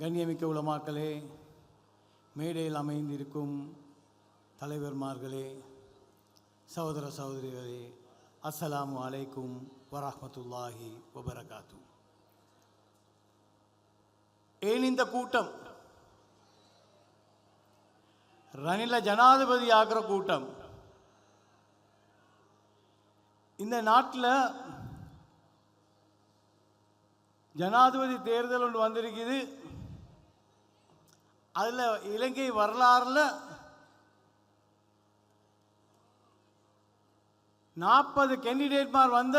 கண்ணியமிக்க உலமாக்களே மேடையில் அமைந்திருக்கும் தலைவர்மார்களே சகோதர சகோதரிகளே அஸ்ஸலாமு அலைக்கும் வரஹ்மத்துல்லாஹி வபரகாத்து ஏன் இந்த கூட்டம்? ரணில ஜனாதிபதி ஆகிற கூட்டம். இந்த நாட்டில் ஜனாதிபதி தேர்தல் ஒன்று வந்திருக்குது. அதில் இலங்கை வரலாறில் நாற்பது கேண்டிடேட்மார் வந்த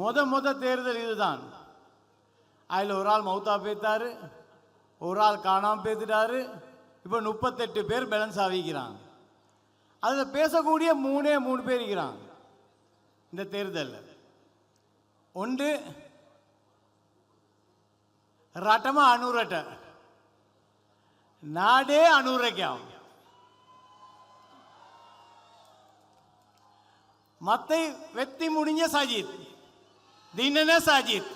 முத முத தேர்தல் இதுதான். அதில் ஒரு ஆள் மௌத்தா பேத்தார் ஒரு ஆள் காணாமல் பேத்துட்டாரு இப்போ முப்பத்தெட்டு பேர் பேலன்ஸ் ஆகிக்கிறான் அதில் பேசக்கூடிய மூணே மூணு பேர் இருக்கிறான் இந்த தேர்தலில். ஒன்று ரட்டமாக அணுரட்டை നാടേ അണൂറയ്ക്കാം മത്ത വെത്തി മുടിഞ്ഞ സജിത് ദിനന സജിത്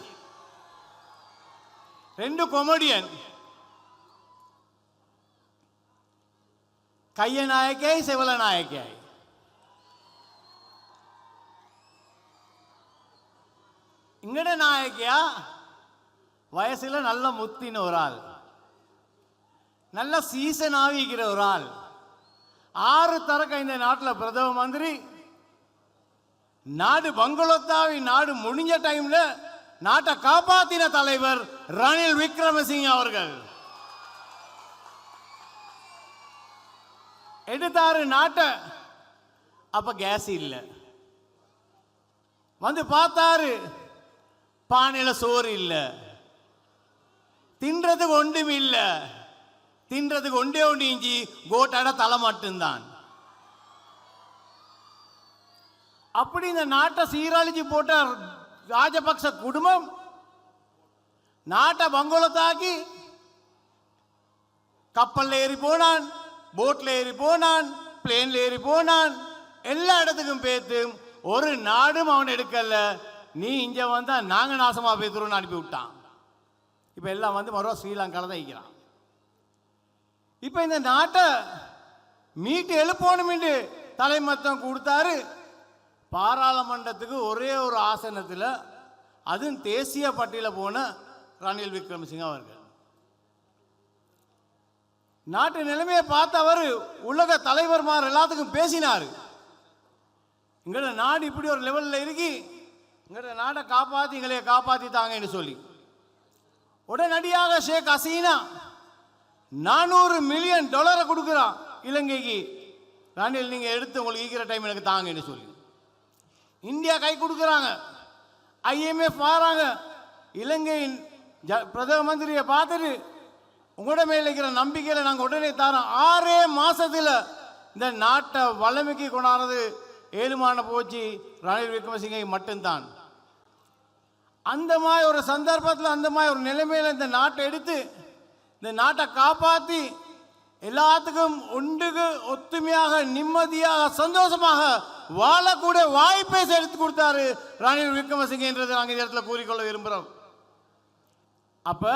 രണ്ട് കൊമഡിയൻ കയ്യ നായക്കായി സെവല നായക്കായി ഇങ്ങടെ നായക്കയാ വയസ്സിൽ നല്ല മുത്തിന് ഒരാൾ நல்ல சீசன் ஆவிக்கிற ஒரு ஆள். ஆறு தரக்க இந்த நாட்டில் பிரதம மந்திரி. நாடு பங்களோத்தாவி நாடு முடிஞ்ச டைம்ல நாட்டை காப்பாத்தின தலைவர் ரணில் விக்ரமசிங்க அவர்கள். எடுத்தாரு நாட்டை. அப்ப கேஸ் இல்லை. வந்து பார்த்தாரு பானையில சோறு இல்லை. தின்றதுக்கு ஒன்றும் இல்லை. தின்றதுக்கு ஒன்றே ஒன்று இஞ்சி கோட்டாட தலை மட்டும்தான் அப்படி இந்த நாட்டை சீரழிச்சு போட்ட ராஜபக்ச குடும்பம் நாட்டை பங்கோலத்தாக்கி கப்பல்ல ஏறி போனான் போட்ல ஏறி போனான் பிளேன்ல ஏறி போனான். எல்லா இடத்துக்கும் பேத்து ஒரு நாடும் அவன் எடுக்கல. நீ இங்க வந்தா நாங்க நாசமா பேசுறோம்னு அனுப்பி விட்டான் இப்போ எல்லாம் வந்து மறுபடியும் ஸ்ரீலங்காவில் தான் இருக்கிறான் இப்போ இந்த நாட்டை மீட்டு எழுப்பணும்னு தலைமத்தம் கொடுத்தாரு. பாராளுமன்றத்துக்கு ஒரே ஒரு ஆசனத்தில் அதுவும் தேசிய பட்டியலில் போன ரணில் விக்ரமசிங்க அவர்கள். நாட்டு நிலைமையை பார்த்து அவர் உலக தலைவர்மார் எல்லாத்துக்கும் பேசினார். எங்களோட நாடு இப்படி ஒரு லெவலில் இருக்கி எங்களோட நாட்டை காப்பாற்றி எங்களைய காப்பாற்றி தாங்கன்னு சொல்லி. உடனடியாக ஷேக் ஹசீனா நானூறு மில்லியன் டாலரை கொடுக்குறான் இலங்கைக்கு. ராணியில் நீங்கள் எடுத்து உங்களுக்கு ஈக்கிற டைம் எனக்கு தாங்கன்னு சொல்லி. இந்தியா கை கொடுக்குறாங்க. ஐஎம்எஃப் வராங்க. இலங்கையின் ஜ பிரதம மந்திரியை பார்த்துட்டு உங்களோட மேல இருக்கிற நம்பிக்கையில் நாங்கள் உடனே தரோம். ஆறே மாதத்தில் இந்த நாட்டை வல்லமைக்கு கொண்டாடுறது ஏழுமான போச்சு. ரணில் விக்ரமசிங்கை மட்டும்தான். அந்த மாதிரி ஒரு சந்தர்ப்பத்தில் அந்த மாதிரி ஒரு நிலைமையில் இந்த நாட்டை எடுத்து இந்த நாட்டை காப்பாற்றி எல்லாத்துக்கும் ஒன்றுக்கு ஒத்துமையாக நிம்மதியாக சந்தோஷமாக வாழக்கூடிய வாய்ப்பை எடுத்து கொடுத்தாரு ரணில் விக்ரமசிங்கன்றது நாங்கள் இந்த இடத்துல கூறிக்கொள்ள விரும்புகிறோம். அப்போ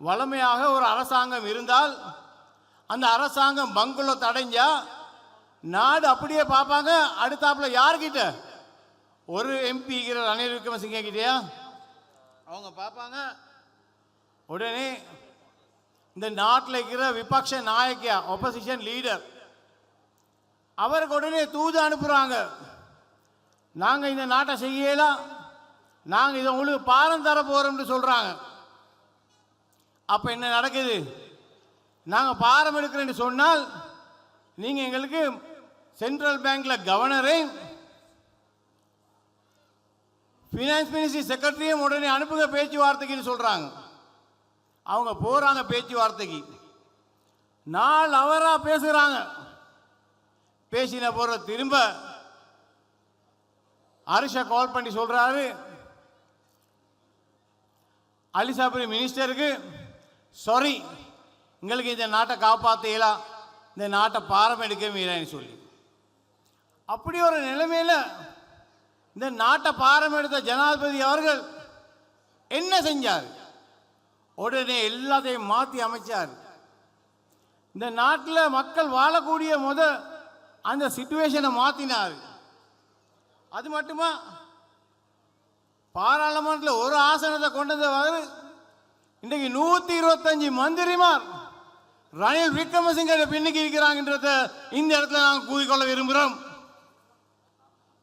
வளமையாக ஒரு அரசாங்கம் இருந்தால் அந்த அரசாங்கம் பங்குள்ள தடைஞ்சா நாடு அப்படியே பார்ப்பாங்க. அடுத்தாப்புல யார்கிட்ட? ஒரு எம்பி ரணில் விக்ரமசிங்க கிட்டேயா? அவங்க பார்ப்பாங்க. உடனே இந்த நாட்டில் இருக்கிற விபக்ஷ நாயக்கியா ஒப்போசிஷன் லீடர் அவருக்கு உடனே தூது அனுப்புகிறாங்க நாங்கள் இந்த நாட்டை செய்யலாம் நாங்கள் இதை உங்களுக்கு பாரம் தர போகிறோம்னு சொல்கிறாங்க அப்போ என்ன நடக்குது? நாங்கள் பாரம் எடுக்கிறேன்னு சொன்னால் நீங்கள் எங்களுக்கு சென்ட்ரல் பேங்க்கில் கவர்னரையும் ஃபினான்ஸ் மினிஸ்ட்ரி செக்ரட்டரியும் உடனே அனுப்புங்க பேச்சுவார்த்தைக்குன்னு சொல்கிறாங்க அவங்க போகிறாங்க பேச்சுவார்த்தைக்கு. நாள் அவராக பேசுகிறாங்க பேசின போகிற திரும்ப அரிஷா கால் பண்ணி சொல்கிறாரு அலிசாபுரி மினிஸ்டருக்கு சாரி எங்களுக்கு இந்த நாட்டை காப்பாற்றலாம் இந்த நாட்டை பாரம் எடுக்க முடியலன்னு சொல்லி. அப்படி ஒரு நிலைமையில் இந்த நாட்டை பாரம் எடுத்த ஜனாதிபதி அவர்கள் என்ன செஞ்சார்? உடனே எல்லாத்தையும் மாற்றி அமைச்சார். இந்த நாட்டில் மக்கள் வாழக்கூடிய முத அந்த சுச்சுவேஷனை மாற்றினார் அது மட்டுமா? பாராளுமன்றத்தில் ஒரு ஆசனத்தை கொண்டு வந்தவர் இன்றைக்கு நூற்றி இருபத்தஞ்சி மந்திரிமார் ரணில் விக்ரமசிங்கரை பின்னுக்கு இருக்கிறாங்கன்றத இந்த இடத்துல நாங்கள் கூறிக்கொள்ள விரும்புகிறோம்.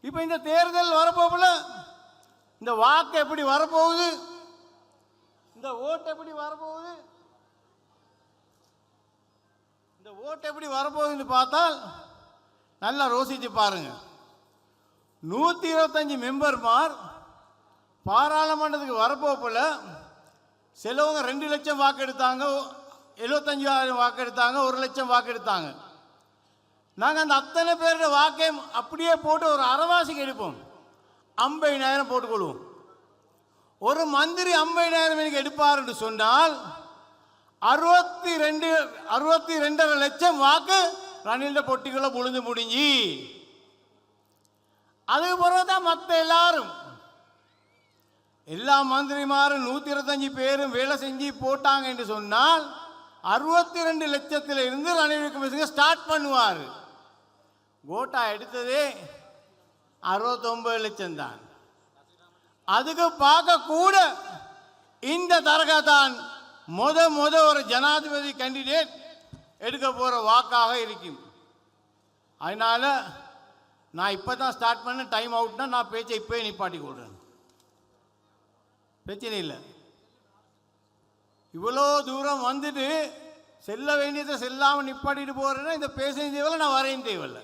இப்போ இந்த தேர்தல் வரப்போகல இந்த வாக்கு எப்படி வரப்போகுது? இந்த ஓட்டு எப்படி வரப்போகுது? இந்த ஓட்டு எப்படி வரப்போகுதுன்னு பார்த்தால் நல்லா ரோசித்து பாருங்க. நூற்றி இருபத்தஞ்சி மெம்பர்மார் பாராளுமன்றத்துக்கு வரப்போப்பில் சிலவங்க ரெண்டு லட்சம் வாக்கு எடுத்தாங்க எழுபத்தஞ்சாயிரம் வாக்கு எடுத்தாங்க ஒரு லட்சம் வாக்கு எடுத்தாங்க. நாங்கள் அந்த அத்தனை பேரோட வாக்கையும் அப்படியே போட்டு ஒரு அரைவாசிக்கு எடுப்போம் ஐம்பதினாயிரம் போட்டுக்கொள்வோம். ஒரு மந்திரி ஐம்பதாயிரம் எனக்கு எடுப்பார் என்று சொன்னால் அறுபத்தி ரெண்டு அறுபத்தி ரெண்டரை லட்சம் வாக்கு ரணில்ட பொட்டிக்குள்ள முழுந்து முடிஞ்சு. அதுக்கு பிறகு தான் மற்ற எல்லாரும் எல்லா மந்திரிமாரும் நூற்றி இருபத்தஞ்சி பேரும் வேலை செஞ்சு போட்டாங்க என்று சொன்னால் அறுபத்தி ரெண்டு லட்சத்தில் இருந்து ரணில் விக்ரமசிங்க ஸ்டார்ட் பண்ணுவார். கோட்டா எடுத்ததே அறுபத்தொம்பது லட்சம் தான் அதுக்கு பார்க்கக்கூட இந்த தரகா தான் முத முத ஒரு ஜனாதிபதி கேண்டிடேட் எடுக்க போகிற வாக்காக இருக்கும். அதனால் நான் இப்போ தான் ஸ்டார்ட் பண்ண டைம் அவுட்னா நான் பேச்சை இப்போயே நிப்பாட்டி கொள்கிறேன் பிரச்சனை இல்லை. இவ்வளோ தூரம் வந்துட்டு செல்ல வேண்டியதை செல்லாமல் நிப்பாட்டிட்டு போகிறேன்னா இந்த பேச தேவையில்ல நான் வரையும் தேவையில்லை.